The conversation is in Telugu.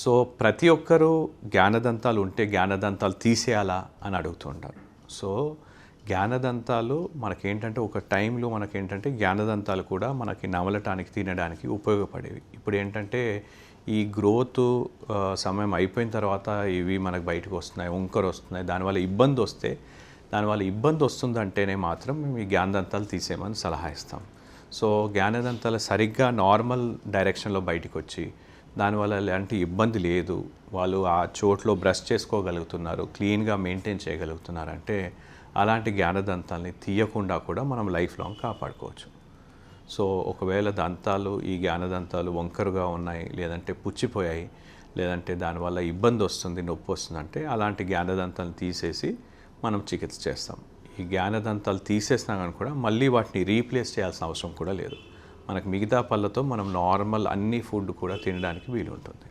సో ప్రతి ఒక్కరూ జ్ఞానదంతాలు ఉంటే జ్ఞానదంతాలు తీసేయాలా అని అడుగుతుంటారు. సో జ్ఞానదంతాలు మనకేంటంటే ఒక టైంలో మనకేంటంటే జ్ఞానదంతాలు కూడా మనకి నమలటానికి తినడానికి ఉపయోగపడేవి. ఇప్పుడు ఏంటంటే ఈ గ్రోత్ సమయం అయిపోయిన తర్వాత ఇవి మనకు బయటకు వస్తున్నాయి ఉంకరు వస్తున్నాయి దానివల్ల ఇబ్బంది వస్తే దానివల్ల ఇబ్బంది వస్తుందంటేనే మాత్రం మేము ఈ జ్ఞానదంతాలు తీసేయమని సలహా ఇస్తాం. సో జ్ఞానదంతాలు సరిగ్గా నార్మల్ డైరెక్షన్లో బయటకు వచ్చి దానివల్ల ఎలాంటి ఇబ్బంది లేదు. వాళ్ళు ఆ చోట్లో బ్రష్ చేసుకోగలుగుతున్నారు క్లీన్గా మెయింటైన్ చేయగలుగుతున్నారు అంటే అలాంటి జ్ఞానదంతాల్ని తీయకుండా కూడా మనం లైఫ్ లాంగ్ కాపాడుకోవచ్చు. సో ఒకవేళ దంతాలు ఈ జ్ఞానదంతాలు వంకరుగా ఉన్నాయి లేదంటే పుచ్చిపోయాయి లేదంటే దానివల్ల ఇబ్బంది వస్తుంది నొప్పి వస్తుంది అంటే అలాంటి జ్ఞానదంతాలను తీసేసి మనం చికిత్స చేస్తాం. ఈ జ్ఞానదంతాలు తీసేసినా కానీ కూడా మళ్ళీ వాటిని రీప్లేస్ చేయాల్సిన అవసరం కూడా లేదు. మనకు మిగతా పళ్ళతో మనం నార్మల్ అన్ని ఫుడ్ కూడా తినడానికి వీలు ఉంటుంది